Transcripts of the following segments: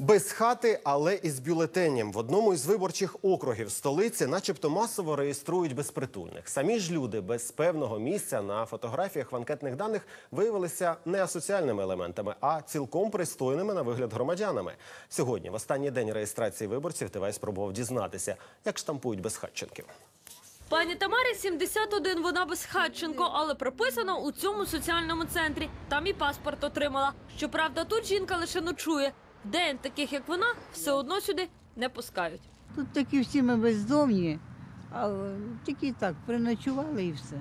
Без хати, але із бюлетенем. В одному із виборчих округів столиці, начебто, масово реєструють безпритульних. Самі ж люди без певного місця на фотографіях в анкетних даних виявилися не асоціальними елементами, а цілком пристойними на вигляд громадянами. Сьогодні, в останній день реєстрації виборців, ТВ спробував дізнатися, як штампують безхатченків. Пані Тамарі 71, вона безхатченко, але прописана у цьому соціальному центрі. Там і паспорт отримала. Щоправда, тут жінка лише ночує. В День таких, як вона, все одно сюди не пускають. Тут такі всі ми бездомні, а е, тільки так, приночували і все.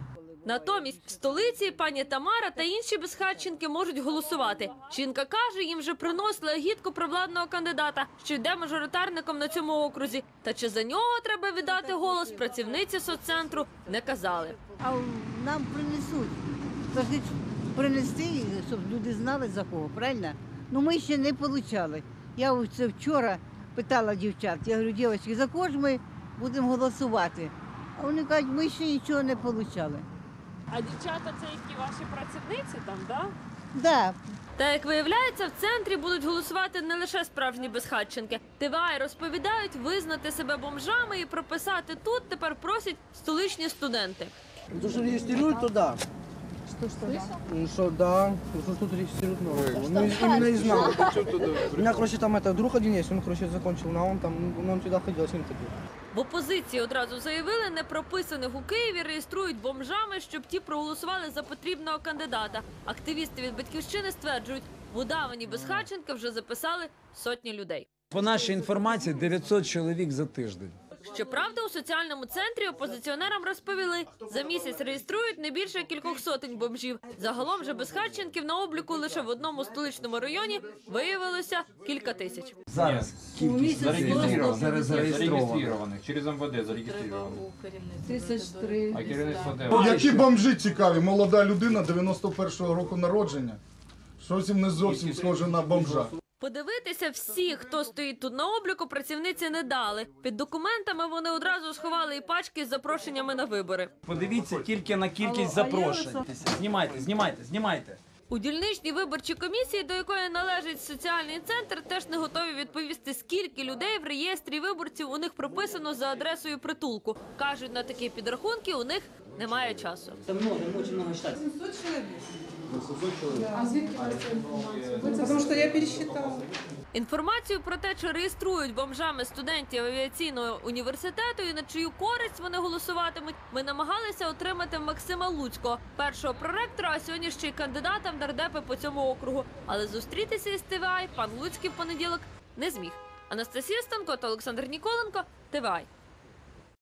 Натомість в столиці пані Тамара та інші безхатченки можуть голосувати. Жінка каже, їм вже приносили агітку провладного кандидата, що йде мажоритарником на цьому окрузі. Та чи за нього треба віддати голос працівниці соццентру, не казали. А нам принесуть. Принести, щоб люди знали за кого, правильно? Ну ми ще не отримали. Я це вчора питала дівчат, я говорю, дівчатки, за кого ж ми будемо голосувати? А вони кажуть, ми ще нічого не отримали. А дівчата це які ваші працівниці там, да? Да, Та як виявляється, в центрі будуть голосувати не лише справжні безхатченки. ТВА розповідають визнати себе бомжами і прописати тут тепер просять столичні студенти. То, что регистрируют, то да. Что, что? Ну, что да, ну, что тут регистрируют много. Ну, из- именно из нас. У меня, короче, там это, друг один есть, он, короче, закончил, но он там, ну, он сюда ходил, с ним ходил. В опозиції одразу заявили, непрописаних у Києві реєструють бомжами, щоб ті проголосували за потрібного кандидата. Активісти від батьківщини стверджують, в удавані безхатченка вже записали сотні людей. По нашій інформації 900 чоловік за тиждень. Щоправда, у соціальному центрі опозиціонерам розповіли, за місяць реєструють не більше кількох сотень бомжів. Загалом же безхатченків на обліку лише в одному столичному районі виявилося кілька тисяч. Зараз кількість Зарегистрированных. зараз зареєстровано. Зарегистрированных. Через МВД зарегистрированных. 33. А керівництво де? Які бомжі цікаві? Молода людина 91-го року народження. Щось їм не зовсім схоже на бомжа. Подивитися всі, хто стоїть тут на обліку, працівниці не дали. Під документами вони одразу сховали і пачки з запрошеннями на вибори. Подивіться тільки на кількість запрошень. Знімайте, знімайте, знімайте. У дільничній виборчій комісії, до якої належить соціальний центр, теж не готові відповісти, скільки людей в реєстрі виборців у них прописано за адресою притулку. кажуть, на такі підрахунки у них немає часу. Потому что я пересчитала. Інформацію про те, чи реєструють бомжами студентів авіаційного університету і на чию користь вони голосуватимуть, ми намагалися отримати Максима Луцького, першого проректора, а сьогодні ще й кандидата в нардепи по цьому округу. Але зустрітися із ТВА пан Луцький в понеділок не зміг. Анастасія Станко та Олександр Ніколенко ТВА.